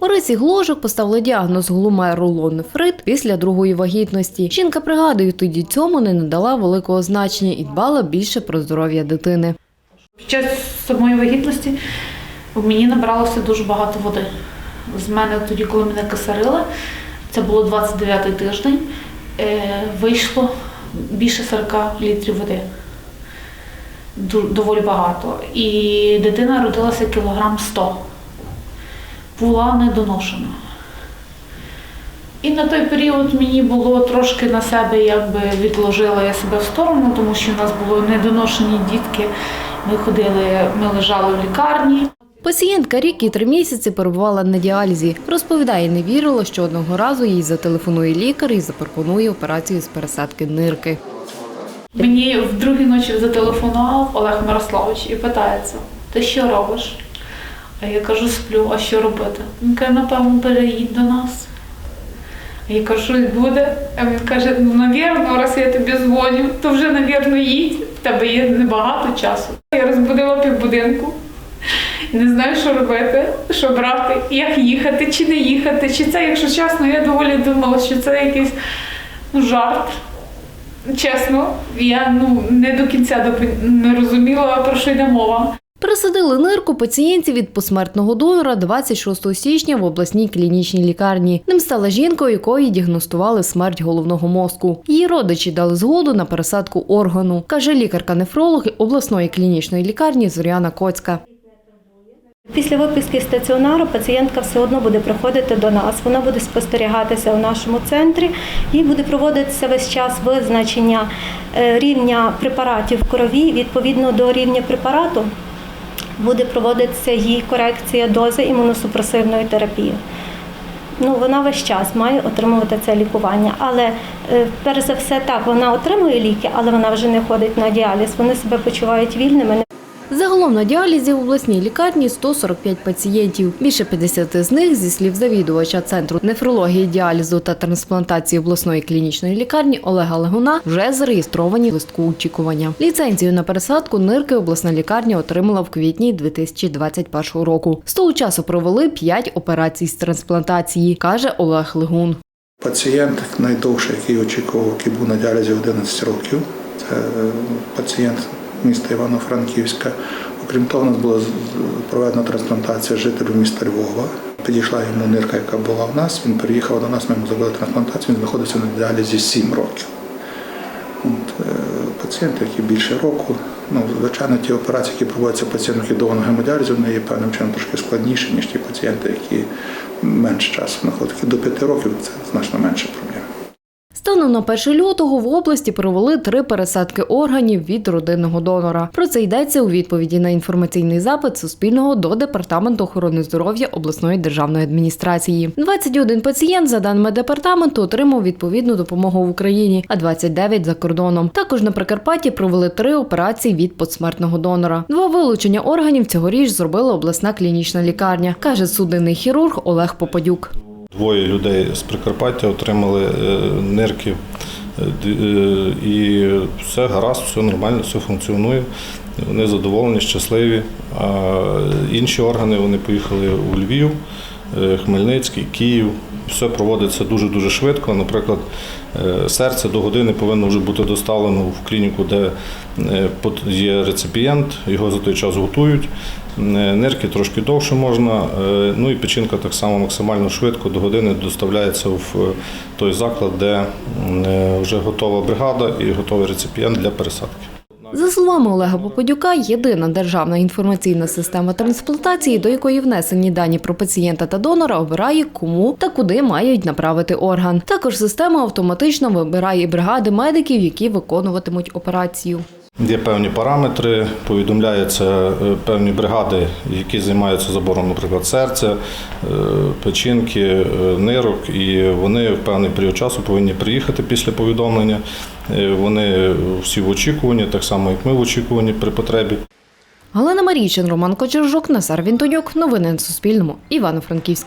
Орисі Гложок поставили діагноз гломерулонефрит після другої вагітності. Жінка пригадує, тоді цьому не надала великого значення і дбала більше про здоров'я дитини. Під час самої вагітності в мені набралося дуже багато води. З мене тоді, коли мене кисарили, це було 29-й тиждень, е, вийшло більше 40 літрів води. Доволі багато. І дитина родилася кілограм 100. Була недоношена. І на той період мені було трошки на себе, якби відложила я себе в сторону, тому що в нас були недоношені дітки. Ми ходили, ми лежали в лікарні. Пацієнтка рік і три місяці перебувала на діалізі. Розповідає, не вірила, що одного разу їй зателефонує лікар і запропонує операцію з пересадки нирки. Мені в другій ночі зателефонував Олег Мирославович і питається: ти що робиш? А я кажу, сплю, а що робити? Він каже, напевно, переїдь до нас. А я кажу, щось буде. А він каже, ну, навірно, раз я тобі дзвоню, то вже, навірно, їдь, в тебе є небагато часу. Я розбудила півбудинку. Не знаю, що робити, що брати, як їхати, чи не їхати, чи це, якщо чесно, я доволі думала, що це якийсь ну, жарт. Чесно, я ну не до кінця не розуміла, про що йде мова. Пересадили нирку пацієнтів від посмертного донора 26 січня в обласній клінічній лікарні. Ним стала жінка, якої діагностували смерть головного мозку. Її родичі дали згоду на пересадку органу, каже лікарка-нефролог обласної клінічної лікарні Зоряна Коцька. Після виписки стаціонару пацієнтка все одно буде приходити до нас. Вона буде спостерігатися у нашому центрі. Їй буде проводитися весь час визначення е, рівня препаратів в крові. Відповідно до рівня препарату буде проводитися їй корекція дози імуносупресивної терапії. Ну, вона весь час має отримувати це лікування. Але е, перш за все, так, вона отримує ліки, але вона вже не ходить на діаліз. Вони себе почувають вільними. Загалом на діалізі в обласній лікарні 145 пацієнтів. Більше 50 з них, зі слів завідувача центру нефрології, діалізу та трансплантації обласної клінічної лікарні Олега Легуна, вже зареєстровані в листку очікування. Ліцензію на пересадку нирки обласна лікарня отримала в квітні 2021 року. З того часу провели 5 операцій з трансплантації, каже Олег Легун. Пацієнт найдовший, який очікував, який був на діалізі 11 років. Це е, пацієнт міста Івано-Франківська. Окрім того, у нас була проведена трансплантація жителю міста Львова. Підійшла йому нирка, яка була в нас. Він приїхав до нас, ми йому зробили трансплантацію. Він знаходився на діалізі 7 років. От, е, пацієнти, які більше року, ну, звичайно, ті операції, які проводяться пацієнтам, які довго на гемодіалізі, вони є певним чином трошки складніші, ніж ті пацієнти, які менше часу знаходять. До 5 років це значно менше проблем. Станом на 1 лютого в області провели три пересадки органів від родинного донора. Про це йдеться у відповіді на інформаційний запит Суспільного до департаменту охорони здоров'я обласної державної адміністрації. 21 пацієнт, за даними департаменту, отримав відповідну допомогу в Україні, а 29 за кордоном. Також на Прикарпатті провели три операції від посмертного донора. Два вилучення органів цьогоріч зробила обласна клінічна лікарня, каже судинний хірург Олег Попадюк. Двоє людей з Прикарпаття отримали е, нирки, е, е, і все гаразд, все нормально, все функціонує. Вони задоволені, щасливі. А інші органи вони поїхали у Львів, Хмельницький, Київ. Все проводиться дуже-дуже швидко. Наприклад, е, серце до години повинно вже бути доставлено в клініку, де е, є реципієнт, його за той час готують. Е, Нирки трошки довше можна. е, Ну і печінка так само максимально швидко до години доставляється в е, той заклад, де е, вже готова бригада і готовий реципієнт для пересадки. За словами Олега Попадюка, єдина державна інформаційна система трансплантації, до якої внесені дані про пацієнта та донора, обирає кому та куди мають направити орган. Також система автоматично вибирає бригади медиків, які виконуватимуть операцію. Є певні параметри, повідомляються е, певні бригади, які займаються забором, наприклад, серця, е, печінки, е, нирок, і вони в певний період часу повинні приїхати після повідомлення. Е, Вони всі в очікуванні, так само як ми в очікуванні при потребі. Галина Марійчин, Роман Кочержук, Назар Вінтонюк. Новини на Суспільному. Івано-Франківськ.